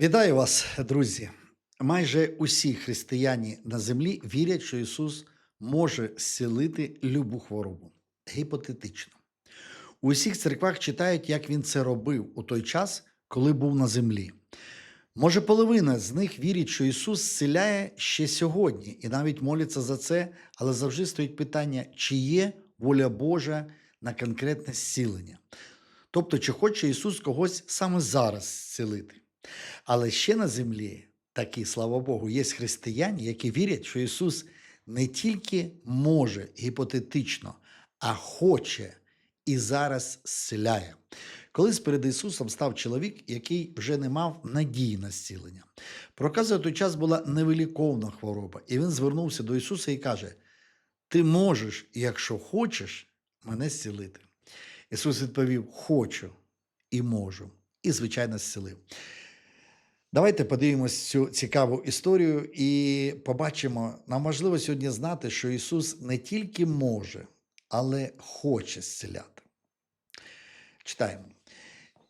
Вітаю вас, друзі. Майже усі християні на землі вірять, що Ісус може зцілити любу хворобу. Гіпотетично. У усіх церквах читають, як Він це робив у той час, коли був на землі. Може, половина з них вірить, що Ісус зціляє ще сьогодні, і навіть моляться за це, але завжди стоїть питання, чи є воля Божа на конкретне зцілення. Тобто, чи хоче Ісус когось саме зараз зцілити. Але ще на землі, такі, слава Богу, є християни, які вірять, що Ісус не тільки може гіпотетично, а хоче і зараз зціляє. Колись перед Ісусом став чоловік, який вже не мав надії на зцілення. Проказує, той час була невиліковна хвороба, і він звернувся до Ісуса і каже: Ти можеш, якщо хочеш, мене зцілити. Ісус відповів: Хочу і можу, і, звичайно, зцілив. Давайте подивимось цю цікаву історію і побачимо, нам важливо сьогодні знати, що Ісус не тільки може, але хоче зціляти. Читаємо.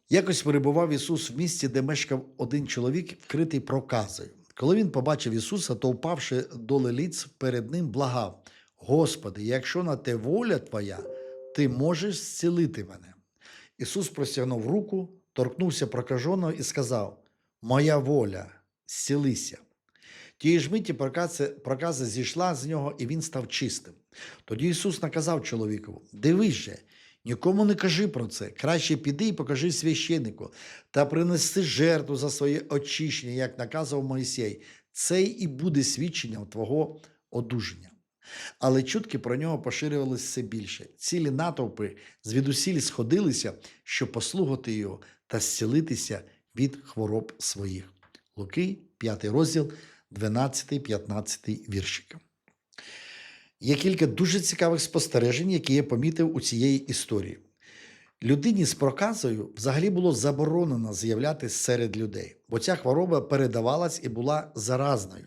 Якось перебував Ісус в місті, де мешкав один чоловік, вкритий проказою. Коли він побачив Ісуса, то впавши до лилиць перед ним, благав: Господи, якщо на те воля Твоя, Ти можеш зцілити мене. Ісус простягнув руку, торкнувся прокаженого і сказав: Моя воля, зцілися. Тієї ж миті проказа, зійшла з нього, і він став чистим. Тоді Ісус наказав чоловікові: Дивись же, нікому не кажи про це. Краще піди і покажи священнику та принеси жертву за своє очищення, як наказав Моїсей. Це і буде свідченням твого одужання. Але чутки про нього поширювалися все більше. Цілі натовпи звідусіль сходилися, щоб послухати його та зцілитися від хвороб своїх. Луки, 5 розділ, 12-15 віршики. Є кілька дуже цікавих спостережень, які я помітив у цієї історії. Людині з проказою взагалі було заборонено з'являтися серед людей, бо ця хвороба передавалась і була заразною.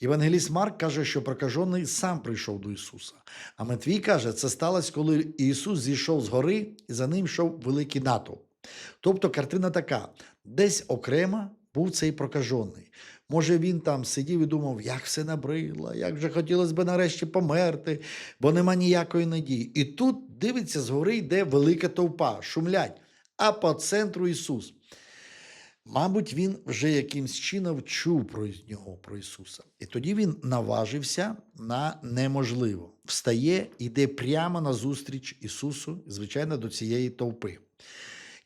Євангеліст Марк каже, що прокажений сам прийшов до Ісуса. А Матвій каже, це сталося, коли Ісус зійшов з гори, і за ним йшов великий натовп. Тобто картина така: десь окремо був цей прокажений. Може, він там сидів і думав, як все набридло, як же хотілося б нарешті померти, бо нема ніякої надії. І тут дивиться, згори йде велика товпа, шумлять, а по центру Ісус. Мабуть, він вже якимсь чином чув про нього, про Ісуса. І тоді він наважився на неможливо. Встає, йде прямо на зустріч Ісусу, звичайно, до цієї товпи.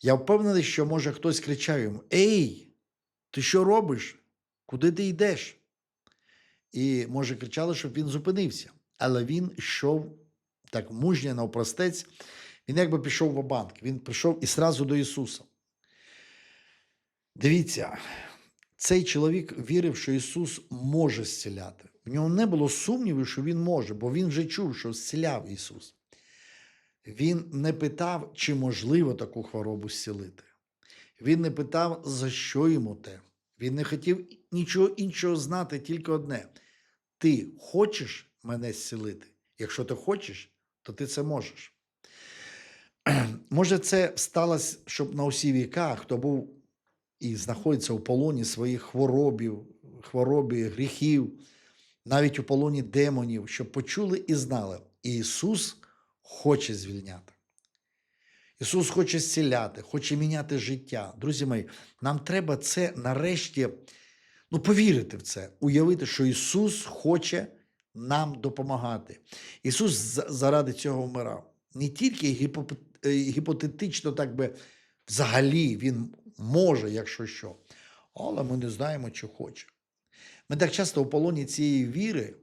Я впевнений, що може хтось кричав йому: Ей, ти що робиш? Куди ти йдеш? І, може, кричали, щоб він зупинився. Але він йшов так мужньо навпростець, він якби пішов в банк. Він прийшов і сразу до Ісуса. Дивіться, цей чоловік вірив, що Ісус може зціляти. В нього не було сумніву, що Він може, бо він вже чув, що зціляв Ісус. Він не питав, чи можливо таку хворобу зцілити. Він не питав, за що йому те. Він не хотів нічого іншого знати, тільки одне: ти хочеш мене зцілити? Якщо ти хочеш, то ти це можеш. Може, це сталося, щоб на усі віка, хто був і знаходиться у полоні своїх хворобів, хворобі, гріхів, навіть у полоні демонів, щоб почули і знали, Ісус хоче звільняти. Ісус хоче зціляти, хоче міняти життя. Друзі мої, нам треба це нарешті ну, повірити в це, уявити, що Ісус хоче нам допомагати. Ісус заради цього вмирав. Не тільки гіпотетично, так би взагалі Він може, якщо що, але ми не знаємо, чи хоче. Ми так часто у полоні цієї віри,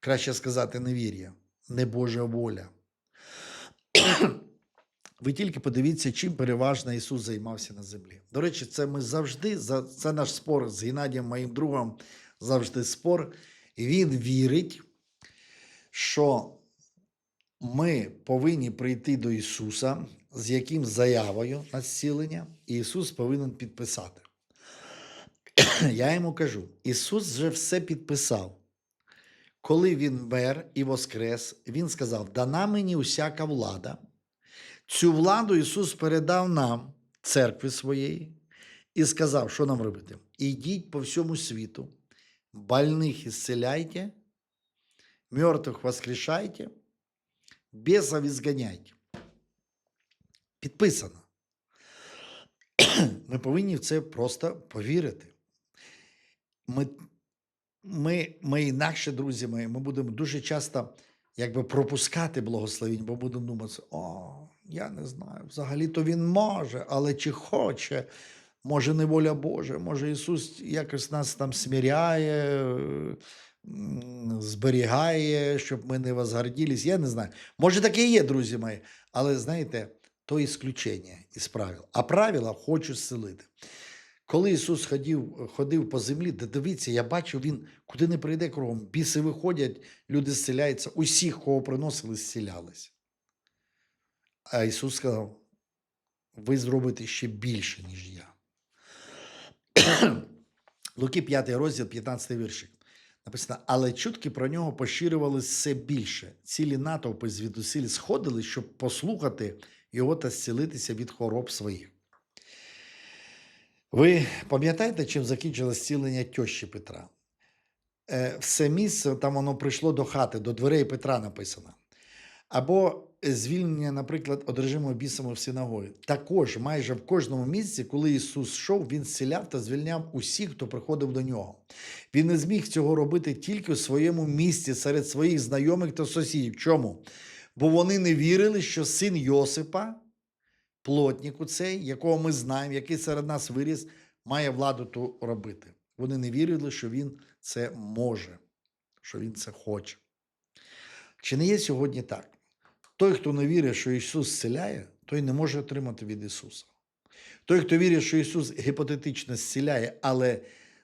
краще сказати, невір'я, не Божа воля. Ви тільки подивіться, чим переважно Ісус займався на землі. До речі, це ми завжди, це наш спор з Геннадієм, моїм другом, завжди спор. І він вірить, що ми повинні прийти до Ісуса з яким заявою на зцілення, і Ісус повинен підписати. Я йому кажу: Ісус вже все підписав. Коли Він мер і воскрес, Він сказав: дана мені усяка влада. Цю владу Ісус передав нам, церкві своєї, і сказав, що нам робити? Ідіть по всьому світу, больних исцеляйте, мертвих воскрешайте, бесов изгоняйте. Підписано. Ми повинні в це просто повірити. Ми, ми, ми інакше, друзі мої, ми будемо дуже часто якби пропускати благословіння, бо будемо думати, о, я не знаю, взагалі-то він може, але чи хоче, може не воля Божа, може Ісус якось нас там сміряє, зберігає, щоб ми не возгордились. Я не знаю. Може, таке і є, друзі мої, але знаєте, то ісключення із правил. А правила хочу зцілити. Коли Ісус ходив, ходив по землі, де дивіться, я бачив, Він куди не прийде кругом. Біси виходять, люди зціляються. Усіх, кого приносили, зцілялись. А Ісус сказав: ви зробите ще більше, ніж я. Луки 5 розділ, 15 віршик. Написано, але чутки про нього поширювалися все більше. Цілі натовпи звідусіль сходили, щоб послухати його та зцілитися від хвороб своїх. Ви пам'ятаєте, чим закінчилось зцілення тьощі Петра? Е, все місце, там воно прийшло до хати, до дверей Петра написано. Або звільнення, наприклад, одержимого бісами в синагогі. Також майже в кожному місці, коли Ісус йшов, Він зціляв та звільняв усіх, хто приходив до нього. Він не зміг цього робити тільки у своєму місті, серед своїх знайомих та сусідів. Чому? Бо вони не вірили, що син Йосипа, плотніку цей, якого ми знаємо, який серед нас виріс, має владу ту робити. Вони не вірили, що він це може, що він це хоче. Чи не є сьогодні так? Той, хто не вірить, що Ісус зціляє, той не може отримати від Ісуса. Той, хто вірить, що Ісус гіпотетично зціляє, але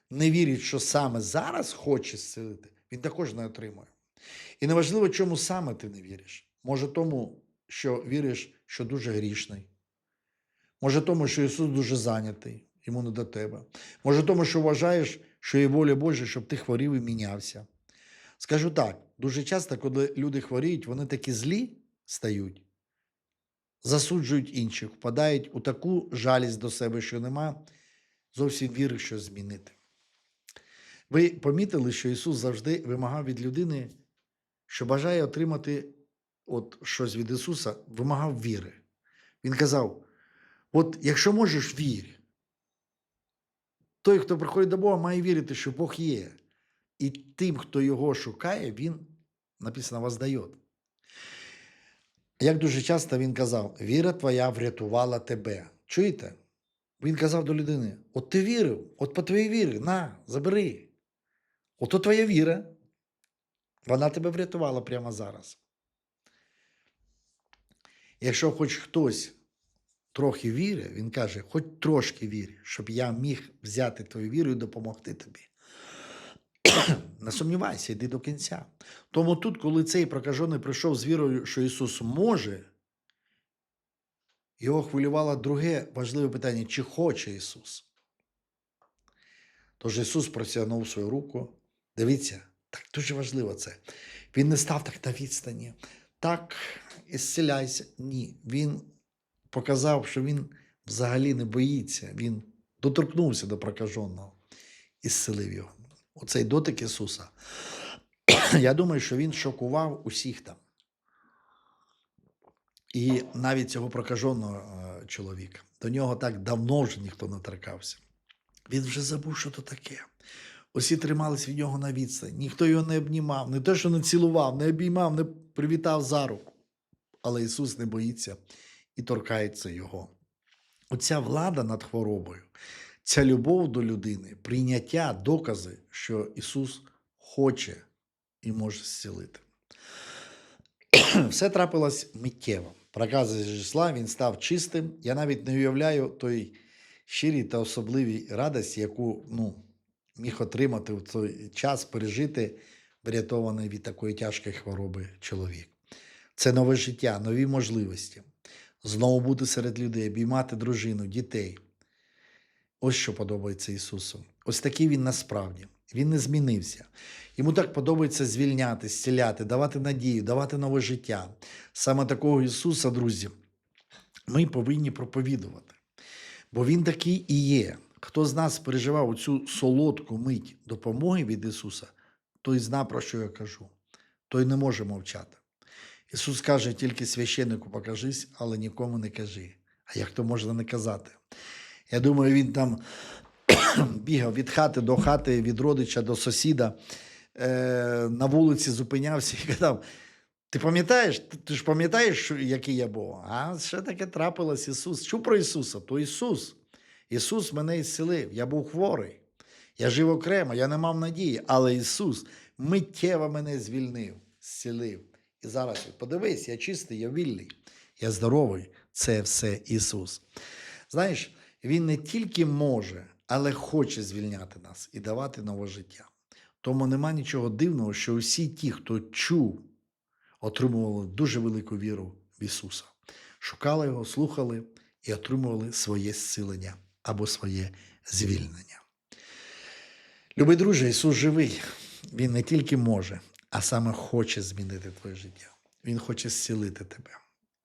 не вірить, що саме зараз хоче зцілити, він також не отримує. І неважливо, чому саме ти не віриш. Може, тому, що віриш, що дуже грішний. Може, тому, що Ісус дуже зайнятий, йому не до тебе. Може, тому, що вважаєш, що є воля Божа, щоб ти хворів і мінявся. Скажу так: дуже часто, коли люди хворіють, вони такі злі стають, засуджують інших, впадають у таку жалість до себе, що нема зовсім віри, що змінити. Ви помітили, що Ісус завжди вимагав від людини, що бажає отримати от щось від Ісуса, вимагав віри. Він казав: от якщо можеш, вір. Той, хто приходить до Бога, має вірити, що Бог є. І тим, хто його шукає, він написано воздає. Як дуже часто він казав, віра твоя врятувала тебе. Чуєте? Він казав до людини: от ти вірив, от по твоїй вірі, на, забери. Ото твоя віра. Вона тебе врятувала прямо зараз. Якщо хоч хтось трохи вірить, він каже, хоч трошки вір, щоб я міг взяти твою віру і допомогти тобі. Не сумнівайся, йди до кінця. Тому тут, коли цей прокажений прийшов з вірою, що Ісус може, його хвилювало друге важливе питання: чи хоче Ісус? Тож Ісус простягнув свою руку. Дивіться, так дуже важливо це. Він не став так на відстані. Так, ісцеляйся. Ні. Він показав, що він взагалі не боїться. Він доторкнувся до прокаженого і зцілив його. Оцей дотик Ісуса. Я думаю, що він шокував усіх там. І навіть цього прокаженого е, чоловіка. До нього так давно вже ніхто не торкався. Він вже забув, що то таке. Усі тримались від нього на відстані. Ніхто його не обнімав, не те, що не цілував, не обіймав, не привітав за руку. Але Ісус не боїться і торкається Його. Оця влада над хворобою, ця любов до людини, прийняття, докази, що Ісус хоче і може зцілити. Все трапилось миттєво. Прокази зійшла, він став чистим. Я навіть не уявляю той щирій та особливій радості, яку ну, міг отримати в той час пережити врятований від такої тяжкої хвороби чоловік. Це нове життя, нові можливості. Знову бути серед людей, обіймати дружину, дітей. Ось що подобається Ісусу. Ось такий він насправді. Він не змінився. Йому так подобається звільняти, зціляти, давати надію, давати нове життя. Саме такого Ісуса, друзі, ми повинні проповідувати. Бо Він такий і є. хто з нас переживав цю солодку мить допомоги від Ісуса, той зна, про що я кажу, той не може мовчати. Ісус каже, тільки священнику покажись, але нікому не кажи. А як то можна не казати? Я думаю, він там бігав від хати до хати, від родича до сусіда, е, на вулиці зупинявся і казав: Ти пам'ятаєш, ти, ж пам'ятаєш, який я був? А що таке трапилось Ісус? Що про Ісуса? То Ісус. Ісус мене ісцелив. Я був хворий. Я жив окремо, я не мав надії, але Ісус миттєво мене звільнив, зцілив. І зараз подивись, я чистий, я вільний, я здоровий. Це все Ісус. Знаєш, Він не тільки може, але хоче звільняти нас і давати нове життя. Тому нема нічого дивного, що усі ті, хто чув, отримували дуже велику віру в Ісуса, шукали Його, слухали і отримували своє зцілення або своє звільнення. Любий друже, Ісус живий. Він не тільки може, а саме хоче змінити твоє життя. Він хоче зцілити тебе.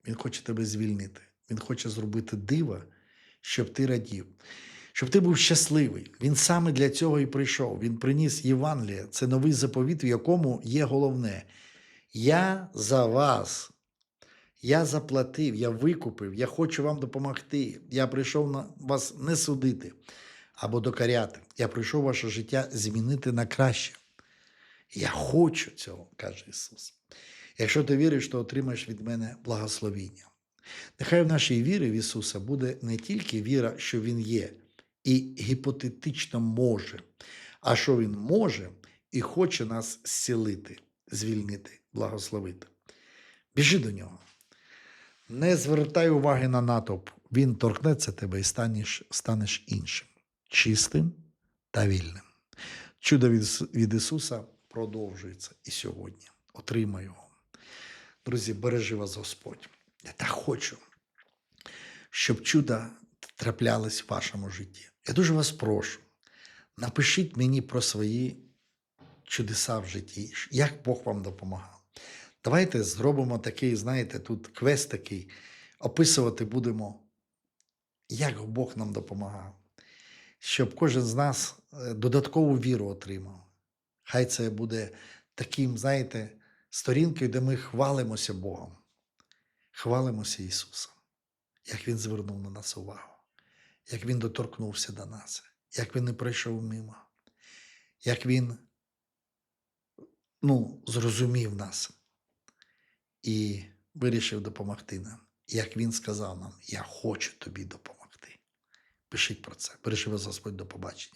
Він хоче тебе звільнити. Він хоче зробити диво, щоб ти радів, щоб ти був щасливий. Він саме для цього і прийшов. Він приніс Євангеліє. Це новий заповіт, в якому є головне. Я за вас. Я заплатив, я викупив, я хочу вам допомогти. Я прийшов на вас не судити або докаряти. Я прийшов ваше життя змінити на краще. Я хочу цього, каже Ісус. Якщо ти віриш, то отримаєш від мене благословіння. Нехай в нашій вірі в Ісуса буде не тільки віра, що Він є, і гіпотетично може, а що Він може і хоче нас зцілити, звільнити, благословити. Біжи до нього. Не звертай уваги на натовп. Він торкнеться тебе і станеш, станеш іншим, чистим та вільним. Чудо від, від Ісуса продовжується і сьогодні. Отримай його. Друзі, бережи вас Господь. Я так хочу, щоб чуда траплялись в вашому житті. Я дуже вас прошу, напишіть мені про свої чудеса в житті, як Бог вам допомагав. Давайте зробимо такий, знаєте, тут квест такий, описувати будемо, як Бог нам допомагав, щоб кожен з нас е, додаткову віру отримав. Хай це буде таким, знаєте, сторінкою, де ми хвалимося Богом, хвалимося Ісусом, як Він звернув на нас увагу, як Він доторкнувся до нас, як Він не пройшов мимо, як Він ну, зрозумів нас і вирішив допомогти нам. Як він сказав нам, я хочу тобі допомогти. Пишіть про це. Бережи вас Господь до побачення.